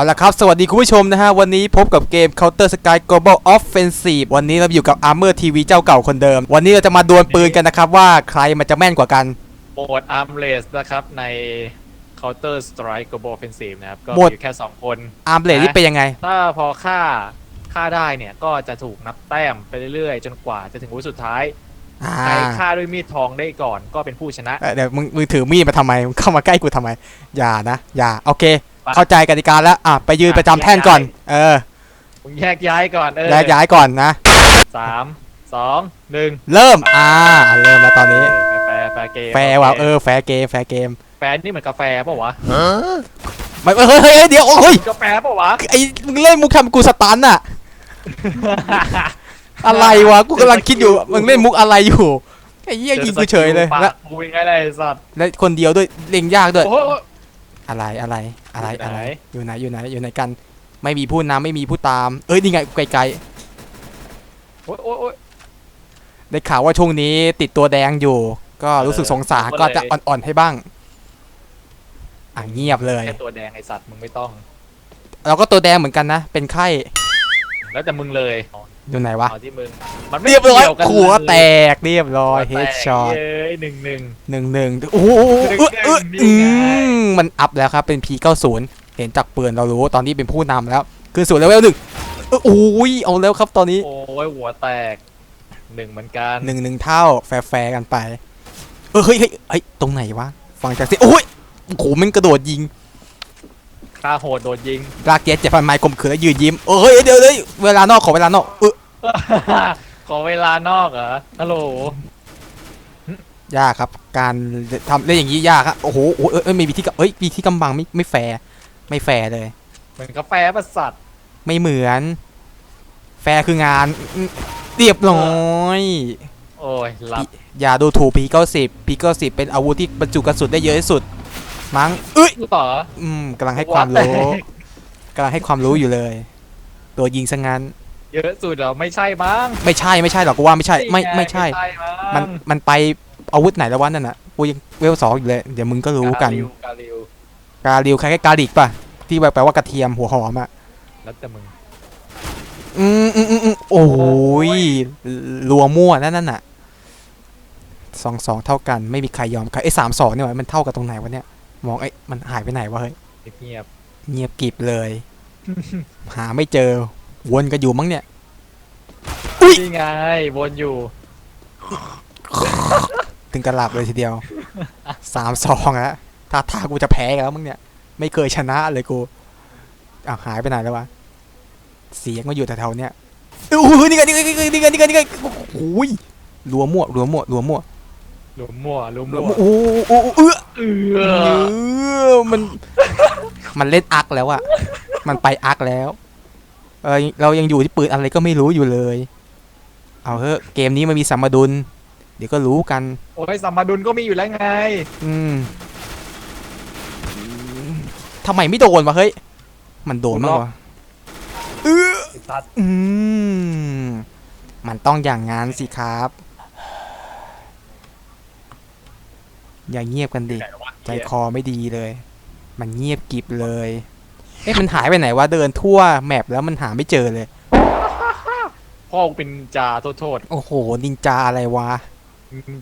เอาละครับ สวัสดีคุณผู้ชมนะฮะ วันนี้พบกับเกม Counter Sky Global Offensive วันนี้เราอยู่กับ Armor TV เจ้าเก่าคนเดิม วันนี้เราจะมาดวลปืนกันนะครับ ว่าใครมันจะแม่นกว่ากัน โหมด Armless นะครับใน Counter Strike Global Offensive นะครับ ก็โหมด มีอยู่แค่ 2 คน อาร์มเลดนี่เป็นยังไง ถ้าพอฆ่าฆ่าได้เนี่ยก็จะถูกนับแต้มไปเรื่อยๆ จนกว่าจะถึงวุธสุดท้ายอ่าใครฆ่าด้วยมีดทองได้ก่อนก็เป็นผู้ชนะ เอ่อเดี๋ยวมึงมึงถือมีดมาทำไมมึงเข้ามาใกล้กูทำไม อย่านะ อย่า โอเคไป เข้าใจกติกาแล้วอะไปยืนประจำแท่นก่อน เออมึงแยกย้ายก่อนเออย้ายย้ายก่อนนะ สามสองหนึ่งเริ่มอ่าเริ่มแล้วตอนนี้ แฟร์แฟร์เกมแฟร์ว่ะเออแฟร์เกมแฟร์เกม แฟร์นี่เหมือนกาแฟเปล่าวะไม่เฮ้ยเฮ้ยเฮ้ยเดี๋ยวโอ้ยกาแฟเปล่าวะไอ้มึงเล่นมุกทำกูสตันอะอะไรวะกูกำลังคิดอยู่มึงเล่นมุกอะไรอยู่ไอ้เหี้ยยิงกูเฉยเลยปาแล้วกกูยังไงเลยไอ้สัตว์และคนเดียวด้วยเล็งยากด้วยโอ้โหอะไรอะไรอะไรอยู่อะไรไหนอยู่ไหนอยู่ไหนอยู่ไหนกัน ไม่มีผู้นำไม่มีผู้ตาม เอ้ยนี่ไงไกลโอ้ยโอ้ยโอ้ยๆได้ข่าวว่าช่วงนี้ติดตัวแดงอยู่ ก็รู้สึกสงสารเออก็จะก็เลยอ่อนๆให้บ้าง อะเงียบเลยแค่ตัวแดงไอสัตว์มึงไม่ต้อง เราก็ตัวแดงเหมือนกันนะ เป็นไข้ แล้วแต่มึงเลย อยู่ไหนวะ เอาที่มึงมันไม่เรียบร้อยกี่วกันหัวแตเลยกเรียบร้อยเฮดช็อต เย้ยหนึ่งหนึ่ง หนึ่งหนึ่งโอ้โหเออเออนี่อืไงมมันอัพแล้วครับ เป็น P90 เห็นจากปืนเรารู้ตอนนี้เป็นผู้นำแล้วคือสู่เลเวลหนึ่งเออโอ้ยเอาแล้วครับตอนนี้โอ้ยหัวแตกหนึ่งเหมือนกันหนึ่งหนึ่งเท่าแฟร์ๆกันไป เออเฮ้ยเฮ้ยเฮ้ยตรงไหนวะฟังจากเสียงโอ้ยโอ้โหมันกระโดดยิงฆ่าโหดโดนยิงลากเจ็ดเจ็บฟันไม้กลมขืนแล้วยืนยิ้มเออเฮ้ยเดี๋ยวเดี๋ยวเวลานอกขอเวลานอกเออ ขอเวลานอกเหรอ ฮัลโหล ยากครับ การทำเล่นอย่างนี้ยากครับโอ้โหโอ้โหเออเออมีวิธีกำเอ้ยวิธีกำบังไม่ไม่แฟร์ไม่แฟร์เลย เหมือนกาแฟประสัตว์ไม่เหมือน แฟร์คืองานอืมเรียบร้อยโอ้ยหลับ อย่าดูถูกพีเก้าสิบพีเก้าสิบเป็นอาวุธที่บรรจุกระสุนได้เยอะที่สุด มั้งเอ้ยต่อ อืมกำลังให้ความรู้กำลังให้ความรู้อยู่เลย ตัวยิงซะงั้น เยอะสุดเหรอไม่ใช่มั้งไม่ใช่ไม่ใช่หรอกกูว่าไม่ใช่ไม่งไม่ใช่ มั้งมันมันไปอาวุธไหนแล้ววะนั่นน่ะกูยังเวลสองอยู่เลย เดี๋ยวมึงก็รู้กันกาลิวกาลิวกาลิวคล้ายๆกาลิกป่ะ ที่แปลว่ากระเทียมหัวหอมอะ แล้วแต่มึง อืมอืมอืมอืมโอ้ยรัวมั่วนั่นนั่นน่ะสองสองเท่ากันไม่มีใครยอมใครไอ้สามสองเนี่ยมันเท่ากับตรงไหนวะเนี่ยมองไอ้ยมันหายไปไหนวะเฮ้ยเงียบเงียบกริบเลย หาไม่เจอ วนกันอยู่มั้งเนี่ยๆอุ๊ยนี่ไงวนอยู่ ถึงกระหลับเลยทีเดียว สามสองอะถ้าทางกูจะแพ้กันแล้วมึงเนี่ย ไม่เคยชนะเลยกูอ้าวหายไปไหนแล้ววะ เสียงมาอยู่แถวๆเนี้ยโอ้โหนี่ไงนี่ไงนี่ไงนี่ไงนี่ไงนี่ไงโอ้ยรัวมั่วรัวมั่วรัวมั่วหลุมมั่วหลุมรัวมั่วมั่วโอ้โหโอ้โหเออเอเอออมัน มันเล่นอักแล้วอะมันไปอักแล้ว เออเรายังอยู่ที่ปืนอะไรก็ไม่รู้อยู่เลย เอาเถอะเกมนี้มันมีสัมมาดุล เดี๋ยวก็รู้กัน โอ้ยสัมมาดุลก็มีอยู่แล้วไง อืมทำไมไม่โดนวะเฮ้ย มันโดนมั้งวะเออไอ้สัตว์อืมมันต้องอย่างงั้นสิครับ อย่าเงียบกันดิไหนวะใจคอไม่ดีเลย มันเงียบกริบเลย เอ๊ะมันหายไปไหนวะเดินทั่วแมปแล้วมันหาไม่เจอเลย พ่อกูเป็นจ่าโทษโทษโอ้โหนินจาอะไรวะ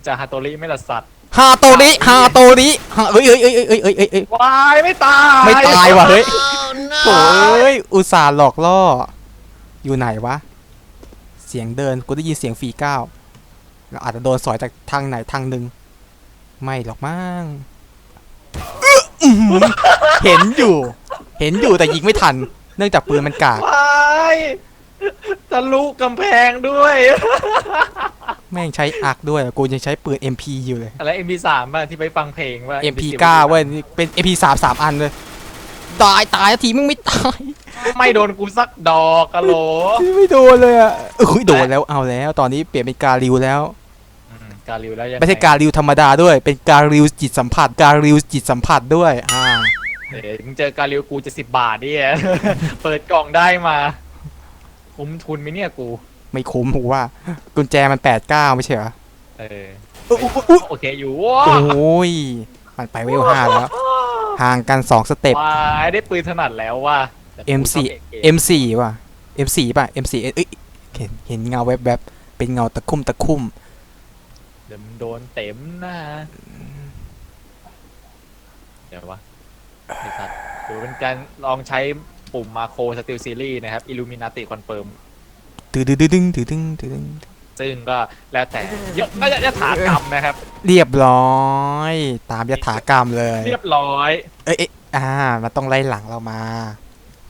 จ่าฮาโตริไม่ละสัตว์ฮาโตริฮาโตริฮาเอ้ยเอ้ยเอ้ยเอ้ยเอ้ยเอ้ยเอ้ยวายไม่ตายไม่ตายว่ะเฮ้ยโอ้ยอุตส่าห์หลอกล่อ อยู่ไหนวะ เสียงเดินกูได้ยินเสียงฝีก้าวเราอาจจะโดนสอยจากทางไหนทางหนึ่งไม่หรอกมั้ง อื้ออื้อหือเห็นอยู่ เห็นอยู่แต่ยิงไม่ทัน เนื่องจากปืนมันกากวายทะลุกำแพงด้วย แม่งใช้อักด้วยกูยังใช้ปืน MP อยู่เลย อะไร MP3 ป่ะ ที่ไปฟังเพลงว่า MP9 เว้ยนี่เป็น MP3 สามอันเลยตายตายทีมึงไม่ตายไม่โดนกูสักดอกกะโหล ไม่โดนเลยอะเอ้ยโดนแล้วเอาแล้ว ตอนนี้เปลี่ยนเป็นการิวแล้วอืม กาลิวแล้วยังงไม่ใช่การิวธรรมดาด้วย เป็นการิวจิตสัมผัส การิวจิตสัมผัสด้วย อ่า เดี๋ยวมึงเจอกาลิวกูจะสิบบาทนี่ เปิดกล่องได้มาคุ้มทุนไหมเนี่ยกู ไม่คุ้มผมว่า กุญแจมันแปดเก้าไม่ใช่เหรอ เอออุ๊ยอุ๊ยอุ๊ย โอเคอยู่ว้าโอ้ย มันไปเวลห้าแล้ว ห่างกันสองสเต็ปวายได้ปืนถนัดแล้วว่ะแต่ M4 กูชอบเกม M4 ว่ะ M4 ป่ะ M4 เอ้ยเห็นเห็นเงาแวบๆ เป็นเงาตะคุ่มตะคุ่ม เดี๋ยวมึงโดนเต็มนะเดี๋ยววะไอ้สัตว์ถือเป็นการลองใช้ปุ่มมาโคสติลซีรีส์นะครับ Illuminati Confirm ตึดึงดึงดึงตึดึงตึดึงซึ่งก็แล้วแต่ยก็ยถากรรมนะครับ เรียบร้อย ตามยถากรรมเลย เรียบร้อยเอ้ยเอ้ยอ่ามันต้องไล่หลังเรามา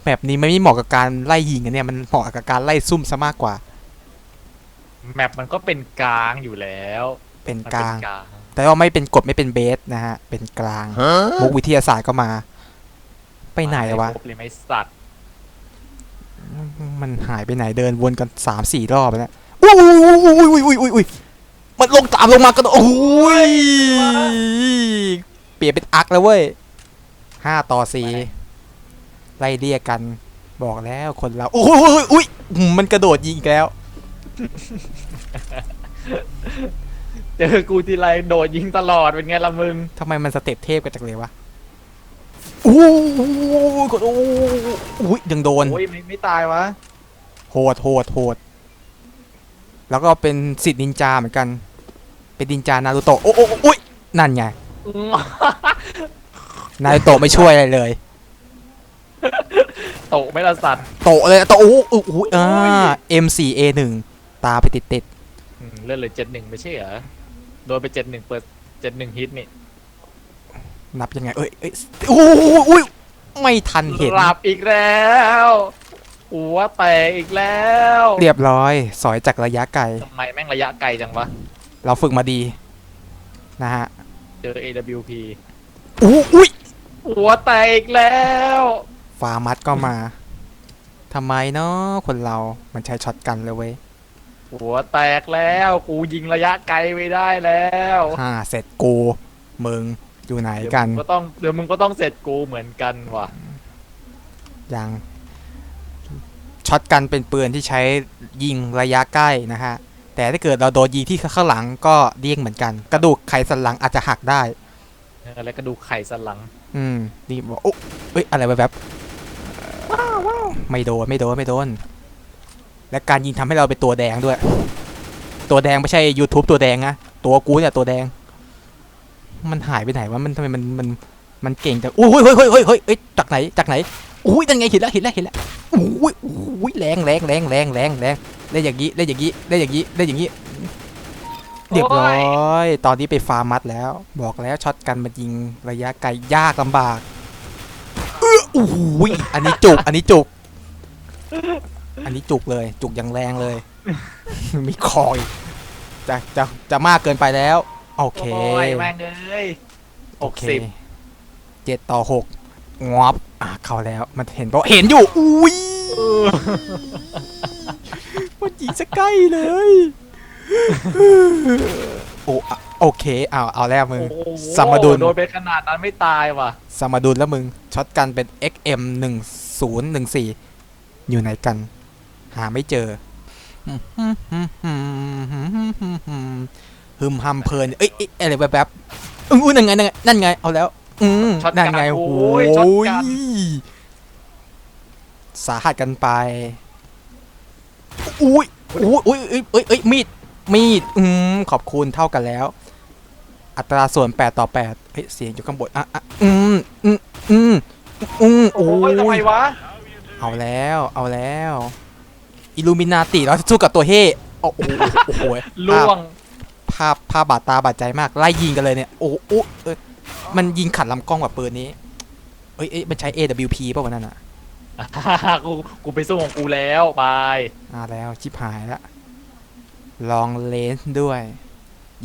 แบบนี้ไม่เหมาะกับการไล่ยิงกันเนี่ยมันเหมาะกับการไล่ซุ่มซะมากกว่าแมปมันก็เป็นกลางอยู่แล้ว เป็นมันกเป็นลางกลาง แต่ว่าไม่เป็นกฎไม่เป็นเบสนะฮะ เป็นกลางมุกวิทยาศาสตร์ก็มา ไปไหนวะม่ครบเลยไหม่สัตว์มันหายไปไหนเดินวนกันสามสี่รอบแล้วอุ้ยอุ้ยอุ้ยอุ้ยอุ้ยอุ้ยมันลงตามลงมากันโอ้ยเปลี่ยนเป็นอักแล้วเว้ยห้าต่อสี่ไล่เรียกกันบอกแล้วคนเราอุ้ยอุ้ยอุ้ยอุ้ยมันกระโดดยิงอีกแล้ว เจอกูทีไรโดดยิงตลอดเป็นไงล่ะมึง ทำไมมันสเต็ปเทพกันจังเลยวะโอ้ยกดโอ้ยอุ้ยยังโดน โอ้ยไม่ไม่ตายวะ โหดโหดโหด แล้วก็เป็นสิทธิ์นินจาเหมือนกัน เป็นนินจานารูโตะ โอ้โอ้โอ้ยนั่นไง นารูโตะไม่ช่วยอะไรเลย โตะไม่ละสัตว์โตะเลยโตะโอ้โหโอ้โหอ่า M4A1 ตาไปติดติดอืมเลื่อนเลยเจ็ดหนึ่งไม่ใช่เหรอ โดนไปเจ็ดหนึ่งเปิดเจ็ดหนึ่งฮิตนี่ๆนับยังไง เอ้ยเอ้ยโอ้โหอุ้ยไม่ทันเห็นหลับอีกแล้วหัวแตกอีกแล้ว เรียบร้อย สอยจากระยะไกลทำไมแม่งระยะไกลจังวะ เราฝึกมาดี นะฮะ เจอ AWP อู้อุ้ยหัวแตกอีกแล้วฟาร์มัดก็มาทำไมเนาะคนเรา มันใช้ช็อตกันเลยเว้ย หัวแตกแล้ว กูยิงระยะไกลไม่ได้แล้วฮ่าเสร็จกูมึงอยู่ไหนกันเดี๋ยวมึงก็ต้องเดี๋ยวมึงก็ต้องเสร็จกูเหมือนกันว่ะ ยังช็อตกันเป็นปืนที่ใช้ยิงระยะใกล้นะฮะ แต่ถ้าเกิดเราโดนยิงที่ข้างหลังก็เดี้ยงเหมือนกัน กระดูกไขสันหลังอาจจะหักได้ อะไรก็ดูไข่สนหลัง อืมนี่บอกโอ้เอ้ยอะไรแบบว้าวว้าวไม่โดนไม่โดนไม่โดน และการยิงทำให้เราเป็นตัวแดงด้วย ตัวแดงไม่ใช่ YouTube ตัวแดงนะตัวกูเนี่ยตัวแดง มันหายไปไหนวะมันทำไมมันมันมันเก่งจังอุ้ยเฮ้ยเฮ้ยเฮ้ยเฮ้ยเอ้ยจากไหนจากไหนอุ้ยนั่นไงเห็นแล้วเห็นแล้วเห็นแล้วอุ้ยอุ้ยแรงแรงแรงแรงแรงแรงได้อย่างนี้ได้อย่างนี้ได้อย่างนี้ได้อย่างนี้เรียบร้อย ตอนนี้ไปฟาร์มัดแล้ว บอกแล้วช็อตกันมายิงระยะไกลยากลำบากเอื้อโอ้โหยอันนี้จุก อันนี้จุก อันนี้จุกเลย จุกอย่างแรงเลย มีคอย จะจะจะมากเกินไปแล้ว โอเค โอ้ยแม่งเอ้ยหโอกเคสิบเจ็ดต่อหกงอบอะเข้าแล้ว มันเห็นปะเห็นอยู่ อุ้ยมันยิงสะใกล้เลย โอ้อะโอเค เอาเอาแล้วมึงโอ้โหสมดุล โดนไปขนาดนั้นไม่ตายว่ะ สมดุลแล้วมึง ช็อตกันเป็น XM 1 0 1 4 อยู่ไหนกัน หาไม่เจอฮึมฮัมเพลินเอ้ยเอ้ยอะไรแบบแบบๆอุ้ยนั่นไงนั่นไงนั่นไงเอาแล้ว อืมช็อตกันนั่นไงโอ้โอ้ยยช็อตกันสาหัสกันไปอุ้ยอุ้ยอุ้ยเอ้ยเอ้ยเอ้ยมีดมีดอืมขอบคุณเท่ากันแล้ว อัตราส่วน 8 ต่อ8เฮ้ยเสียงอยู่ข้างบนอะอะอืมอืมอืมอืมโอ้โอ้ยทำไมยวะเอาแล้วเอาแล้ว อิลูมินาติเราจะสู้กับตัวเฮโอ้โหโอ้โหล่วงภาพภาพบาดตาบาดใจมาก ไล่ยิงกันเลยเนี่ย โอ้โหเอ้ยมันยิงขัดลำกล้องแบบปืนนี้เอ้ยเอ้ยมันใช้ AWP ป่ะวันนั้นอะกูกูไปสู้ของกูแล้วไปอ่าแล้วชิบหายละลองเลนส์ด้วย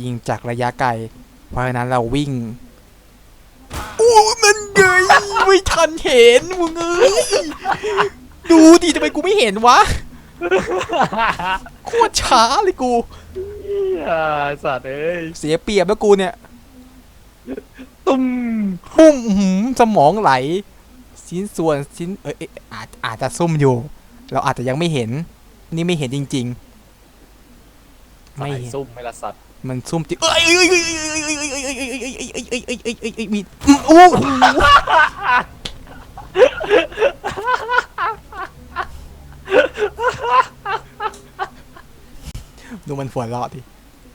ยิงจากระยะไกล เพราะฉะนั้นเราวิ่งโอ้มันไงไม่ทันเห็นมึงเอ้ยดูดิทำไมกูไม่เห็นวะ โคตรช้าเลยกู อ่าสัตว์เอ้ยเสียเปรียบแล้วกูเนี่ยตุ้มปุ้มอื้อหือสมองไหล ชิ้นส่วนชิ้นเอ้ยเอ้ยอาจอาจจะซุ่มอยู่ เราอาจจะยังไม่เห็น นี่ไม่เห็นจริง ๆ ไม่สายเห็น ซุ่มไม่ละสัตว์มันซุ่มจริงเอ้ยเอ้ยเอ้ยเอ้ยเอ้ยเอ้ยเอ้ยเอ้ยเอ้ยเอ้ยเอ้ยเอ้ยเอ้ยเอ้ยเอ้ยเอ้ยมีอืมโอ้โห ดูมันหัวเราะดิ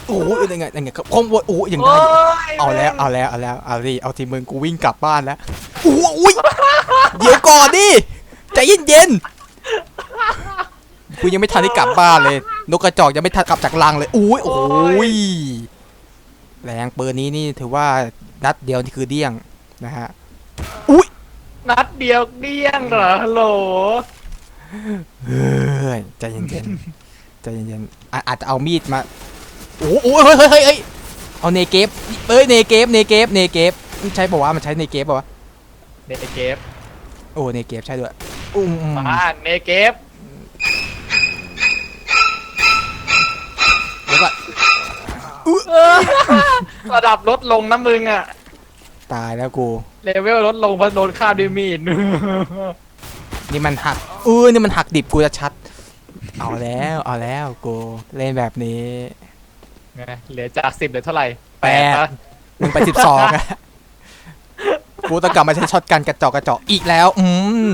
โอ้ยยังไงยังไงครับคอมโบโอ้ยยังโอ้ได้ยเอาแล้วเอาแล้วเอาแล้วเอาดิเอาทีมึงกูวิ่งกลับบ้านแล้วโอ้ยเดี๋ยวก่อนดิใจเย็นๆกูยังไม่ทันได้กลับบ้านเลย นกกระจอกยังไม่ทันกลับจากรังเลยอุ้ยโอ้ยแรงปืนนี้นี่ถือว่านัดเดียวนี่คือเดี้ยงนะฮะนัดเดียวเดี้ยงเหรอฮัลโหล เฮ้ยใจเย็นๆใจเย็นๆอะอาจจะเอามีดมาโอ้โหเฮ้ยเฮ้ยเฮ้ยเฮ้ยเอาเนเกฟเอ้ยเนเกฟเนเกฟเนเกฟใช่ป่าวะมันใช้เนเกฟป่าวะเนเกฟโอ้เนเกฟใช่ด้วยอุ้มมาเนเกฟแล้วก็เออระดับลดลงนะมึงอะตายแล้วกู เลเวลลดลงเพราะโดนฆ่าด้วยมีด นี่มันหักเออนี่มันหักดิบกูจะชัด เอาแล้วเอาแล้วกูเล่นแบบนี้ไงเหลือจากสิบเหลือเท่าไหร่แปดปะมึงไปสิบสองอะกูต้องกลับมาใช้ช็อตกันกระจอกกระจอกอีกแล้ว อืม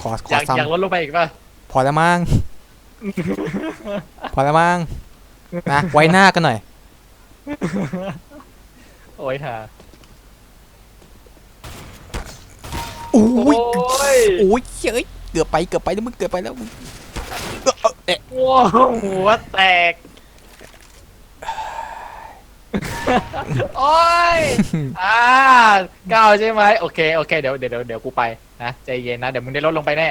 ขอขออยากซ้อยากลดลงไปอีกป่ะำพอแล้วมั้งพอแล้วมั้งนะไว้หน้ากันหน่อย โอ้ยฮะ โอ้โอ้ยยโอ้ยเฮ้ยเกือบไปเกือบไปแล้วมึงเกือบไปแล้วมึงเอ้อเอ๊ะว้าวหัวแตก โอ้ย อ่าเก้าใช่ไหมโอเค โอเคเดี๋ยวเดี๋ยว เดี๋ยว เดี๋ยว กูไป นะ ใจเย็นนะ เดี๋ยวมึงได้ลดลงไปแน่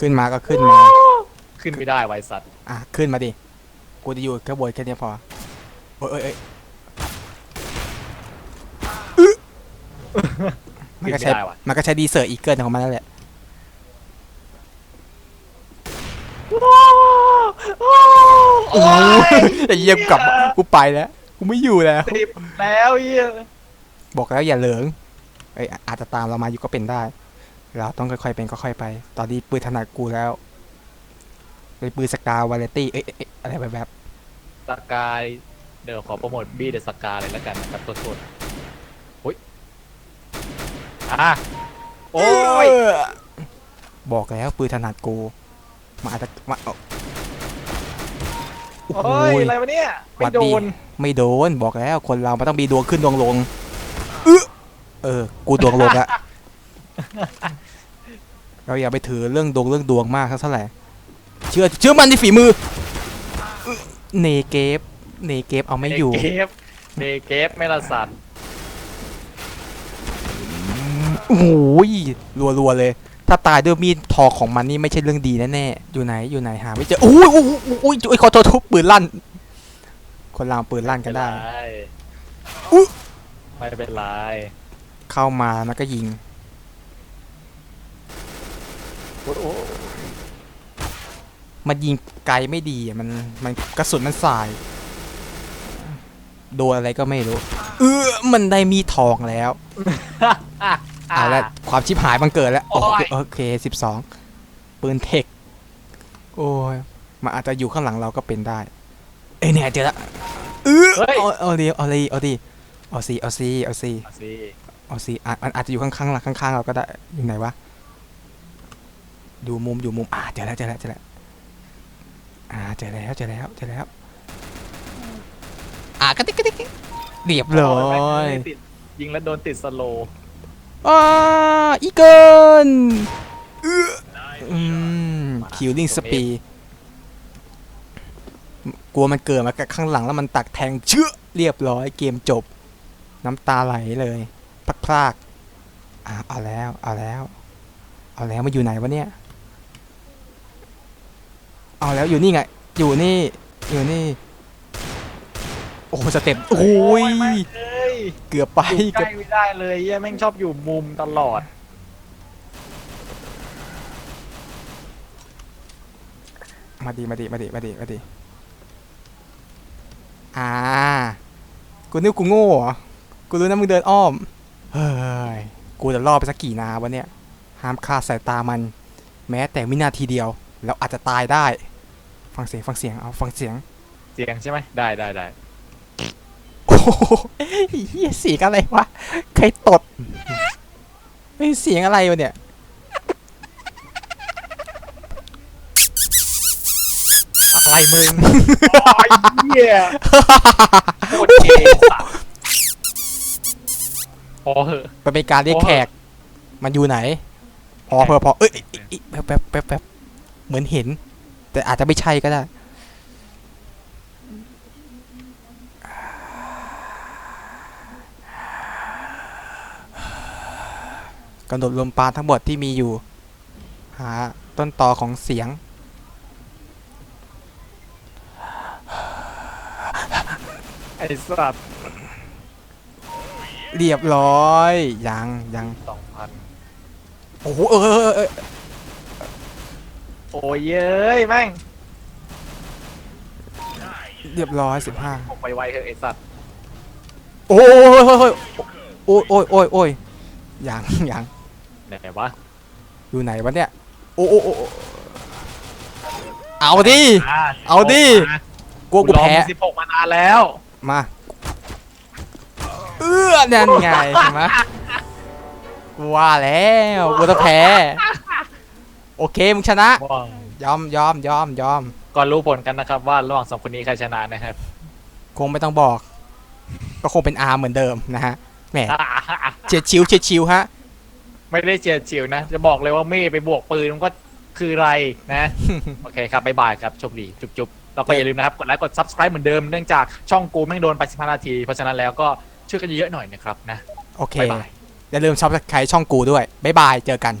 ขึ้นมาก็ขึ้นมา ขึ้นไม่ได้ไวสัตว์ อะ ขึ้นมาดิ กูจะอยู่แค่บนแค่เนี้ยพอ โอ้ยเอ้ยเอ้ยอึ๊ะ มันขึ้นก็ไม่ใช้ได้ว่ะ มันก็ใช้ดีเซอร์อีเกิลของมันนั่นแหละ โอ้ยแต่เยี่ยมกลับกูไปแล้ว กูไม่อยู่แล้ว สิบแล้วเฮียบอกแล้วอย่าเหลิงเอ้ยอาจจะตามเรามาอยู่ก็เป็นได้ เราต้องค่อยๆเป็นค่อยๆไป ตอนนี้ปืนถนัดกูแล้วเป็นปืนสกาวาเลตี้ เอ้ยเอ้ยเอ้ยอะไรแบบแบบสกายเดี๋ยวขอโปรโมทบี้เดอะสกาเลยแล้วกันนะครับตัวสุดโอ้ย อะโอ้ยเออบอกแล้วปืนถนัดกูมาอาจจะมาเอาโอ้ยอะไรวะเนี่ยไม่โดนไม่โดนบอกแล้วคนเรามันต้องมีดวงขึ้นดวงลงอึ๊ะเออ กูดวงลงละเราอย่าไปถือเรื่องดวงเรื่องดวงมากเท่าไหร่เชื่อเชื่อมันในฝีมืออึ๊ะเนเกฟเนเกฟเอาไม่อยู่เดเกฟเดเกฟไม่ละสัตว์ โอ้โหรัวๆเลย ถ้าตายด้วยมีดทอของมันนี่ไม่ใช่เรื่องดีแน่ๆอยู่ไหนอยู่ไหนหาไม่เจอโอ้ยโอ้ยโอ้ยโอ้ยโอ้ยขอโทษทุบปืนลั่น คนเราปืนลั่นกันได้ไรอุ๊ยไม่เป็นไรเข้ามาแล้วก็ยิงมันยิงไกลไม่ดีอะมันมันกระสุนมันสาย โดนอะไรก็ไม่รู้ เออมันได้มีดทองแล้ว อะเอาละความชิบหายบังเกิดแล้วโอ้โอเคยโอเคสิบสองปืนเทค โอ้ยมันอาจจะอยู่ข้างหลังเราก็เป็นได้ เอ้ยเนี่ยเจอละเออเฮ้ย เอาเอาดีเอาดีเอาดีเอาซีเอาซีเอาซีเอาสิเอาซีอะมันอาจจะอยู่ข้างๆหลังข้างๆเราก็ได้อยู่ไหนวะดูมุมอยู่มุมอ่าเจอแล้วเจอแล้วเจอแล้วอ่าเจอแล้วเจอแล้วเจอแล้วอ่ากระติกกระติกกระติกเรียบร้อแม่งยไม่ติดยิงแล้วโดนติดสโลว์ อ่าอีเกินเอื้ออืมคิวลิงสปีกลัวมันเกิดมากับข้างหลังแล้วมันตักแทงเชื่อเรียบร้อยเกมจบ น้ำตาไหลเลยพลักพลากอ่าเอาแล้วเอาแล้วเอาแล้วมาอยู่ไหนวะเนี่ยเอาแล้วอยู่นี่ไง อยู่นี่ อยู่นี่ โอ้โหสเต็ปโอ้ยแม่ง เอ้ยเกือบไปอยู่ใกเกืล้อบไม่ได้เลยเหี้ยแม่งชอบอยู่มุมตลอด มาดีมาดีมาดีมาดีมาดีอ่ากูนึกกูโง่เหรอกูรู้นะมึงเดินอ้อมเฮ้ยกูจะล่อไปสักกี่นาวะเนี่ยห้ามคลาดสายตามัน แม้แต่วินาทีเดียว แล้วอาจจะตายได้ ฟังเสียงฟังเสียงเอาฟังเสียง เสียงใช่ไหมได้ได้ได้โอ้โห เฮียเสียงอะไรวะ ใครตดไม่เสียงอะไรวะเนี่ยอะไรมึงโอ้ยเฮียโคตรเกย์สัตพอเหอะมัเป็นการเรียกแขก มันอยู่ไหน พอเพอพอเอ้ยแป๊บแป๊บแป๊บแป๊บเหมือนเห็น แต่อาจจะไม่ใช่ก็ได้ กำหนดลมปราณทั้งหมดที่มีอยู่ หาต้นตอของเสียง ไอ้สัตว์เรียบร้อย ยังยังสองพันโอ้โหเออเออเออเออโอ้ยเย้ยแม่งเรียบร้อยสิบห้าผมไปไวเถอะไอ้สัตว์โอ้ยโอ้ยโอ้ยโอ้ยโอ้ยยังยัง ไหนวะอยู่ไหนวะเนี่ยโอ้โอ้โอ้โอ้เอาดิะเอาดิ กลัวกูแพ้สิบหกมานานแล้ว มา เอื้อนั่นไงเห็นไหมกูว่าแล้วกูจะแพ้ โอเคมึงชนะ ยอมยอมยอมยอมก่อนรู้ผลกันนะครับ ว่าระหว่างสองคนนี้ใครชนะนะครับ คงไม่ต้องบอก ก็คงเป็นอาร์เหมือนเดิมนะฮะ แหม เฉียดชิวเฉียดชิวฮะ ไม่ได้เจียดจิ๋วนะ จะบอกเลยว่าเม่ไปบวกปืนมันก็คืออะไรนะ โอเคครับบ๊ายบายครับโชคดี จุ๊บๆแล้วก็อย่าลืมนะครับ กดไลค์กด subscribe เหมือนเดิมเนื่องจากช่องกูแม่งโดนไป15นาที เพราะฉะนั้นแล้วก็ช่วยกันเยอะๆหน่อยนะครับนะโอเค บ๊ายบายอย่าลืมชอบใครช่องกูด้วย บ๊ายบาย เจอกัน